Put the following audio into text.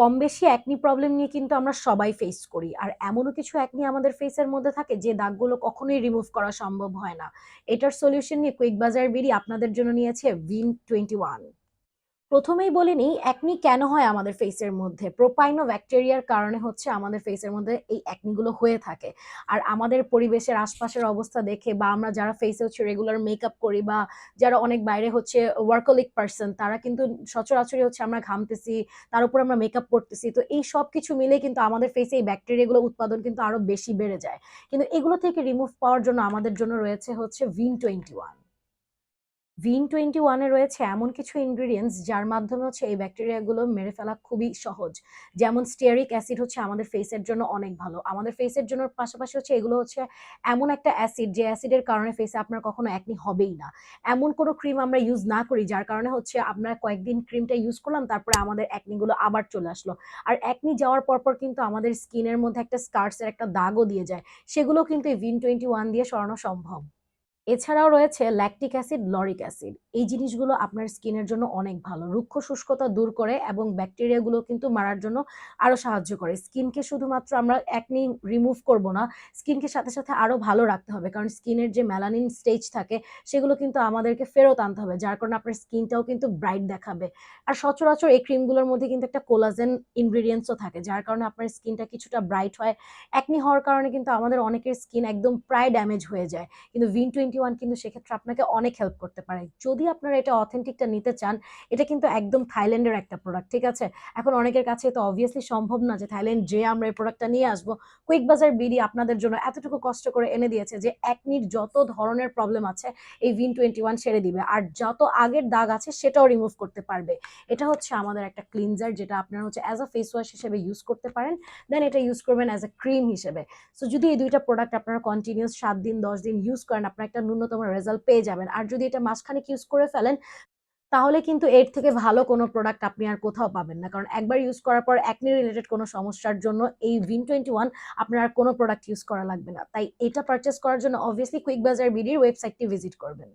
কম বেশি acne problem নিয়ে কিন্তু আমরা সবাই ফেস করি। আর এমনও কিছু অ্যাকনি আমাদের ফেসের মধ্যে থাকে যে দাগগুলো কখনোই রিমুভ করা সম্ভব হয় না। এটার সলিউশন নিয়ে কুইক বাজার বেরিয়ে আপনাদের জন্য নিয়েছে ভিন টোয়েন্টি ওয়ান প্রথমেই বলে নিই একনি কেন হয় আমাদের ফেসের মধ্যে? প্রোপাইনো ব্যাকটেরিয়ার কারণে হচ্ছে আমাদের ফেসের মধ্যে এই একনিগুলো হয়ে থাকে। আর আমাদের পরিবেশের আশপাশের অবস্থা দেখে বা আমরা যারা ফেসে হচ্ছে রেগুলার মেকআপ করি বা যারা অনেক বাইরে হচ্ছে ওয়ার্কলিক পার্সন তারা কিন্তু সচরাচরই হচ্ছে আমরা ঘামতেছি, তার উপর আমরা মেকআপ করতেছি। তো এই সব কিছু মিলে কিন্তু আমাদের ফেসে এই ব্যাকটেরিয়াগুলো উৎপাদন কিন্তু আরও বেশি বেড়ে যায়। কিন্তু এগুলো থেকে রিমুভ পাওয়ার জন্য আমাদের জন্য রয়েছে হচ্ছে ভিন টোয়েন্টি ওয়ান ভিন টোয়েন্টি ওয়ানে রয়েছে এমন কিছু ইনগ্রিডিয়েন্টস যার মাধ্যমে হচ্ছে এই ব্যাকটেরিয়াগুলো মেরে ফেলা খুবই সহজ। যেমন স্টিয়ারিক অ্যাসিড হচ্ছে আমাদের ফেসের জন্য অনেক ভালো। আমাদের ফেসের জন্য পাশাপাশি হচ্ছে এগুলো হচ্ছে এমন একটা অ্যাসিড যে অ্যাসিডের কারণে ফেসে আপনার কখনো একনি হবেই না। এমন কোনো ক্রিম আমরা ইউজ না করি যার কারণে হচ্ছে আমরা কয়েকদিন ক্রিমটা ইউজ করলাম, তারপরে আমাদের একনিগুলো আবার চলে আসলো। আর একনি যাওয়ার পর পর কিন্তু আমাদের স্কিনের মধ্যে একটা স্কার্সের একটা দাগও দিয়ে যায়। সেগুলো কিন্তু এই ভিন টোয়েন্টি ওয়ান দিয়ে সরানো সম্ভব। এছাড়াও রয়েছে ল্যাকটিক অ্যাসিড লরিক অ্যাসিড এই জিনিসগুলো আপনার স্কিনের জন্য অনেক ভালো। রুক্ষ শুষ্কতা দূর করে এবং ব্যাকটেরিয়াগুলো কিন্তু মারার জন্য আরও সাহায্য করে। স্কিনকে শুধুমাত্র আমরা একনি রিমুভ করব না, স্কিনকে সাথে সাথে আরও ভালো রাখতে হবে। কারণ স্কিনের যে মেলানিন স্টেজ থাকে, সেগুলো কিন্তু আমাদেরকে ফেরত আনতে হবে, যার কারণে আপনার স্কিনটাও কিন্তু ব্রাইট দেখাবে। আর সচরাচর এই ক্রিমগুলোর মধ্যে কিন্তু একটা কোলাজেন ইনগ্রিডিয়েন্টসও থাকে, যার কারণে আপনার স্কিনটা কিছুটা ব্রাইট হয়। একনি হওয়ার কারণে কিন্তু আমাদের অনেকের স্কিন একদম প্রায় ড্যামেজ হয়ে যায়। কিন্তু ভিন টোয়েন্টি ওয়ান কিন্তু সেক্ষেত্রে আপনাকে অনেক হেল্প করতে পারে। যদি আপনারা এটা অথেন্টিকটা নিতে চান, এটা কিন্তু একদম থাইল্যান্ডের একটা প্রোডাক্ট ঠিক আছে? এখন অনেকের কাছে তো অবভিয়াসলি সম্ভব না যে থাইল্যান্ড যে আমরা এই প্রোডাক্টটা নিয়ে আসব। কুইক বাজার বিডি আপনাদের জন্য এতটুকু কষ্ট করে এনে দিয়েছে যে একনির যত ধরনের প্রবলেম আছে, এই ভিন টোয়েন্টি ওয়ান সেরে দিবে। আর যত আগের দাগ আছে, সেটাও রিমুভ করতে পারবে। এটা হচ্ছে আমাদের একটা ক্লিনজার যেটা আপনারা হচ্ছে অ্যাজ আ ফেস ওয়াশ হিসেবে ইউজ করতে পারেন। দেন এটা ইউজ করবেন অ্যাজ আ ক্রিম হিসেবে। সো যদি এই দুইটা প্রোডাক্ট আপনারা কন্টিনিউস সাত দিন, দশ দিন ইউজ করেন, আপনার একটা ন্যূনতম রেজাল্ট পেয়ে যাবেন। আর যদি এটা মাঝখানে ইউজ করে ফেলেন, তাহলে কিন্তু এর থেকে ভালো কোনো প্রোডাক্ট আপনি আর কোথাও পাবেন না। কারণ একবার ইউজ করার পর অ্যাকনি রিলেটেড কোনো সমস্যার জন্য এই ভিন টোয়েন্টি ওয়ান আপনার আর কোনো প্রোডাক্ট ইউজ করা লাগবে না। তাই এটা পারচেস করার জন্য অবভিয়াসলি কুইক বাজার বিডির ওয়েবসাইটটি ভিজিট করবেন।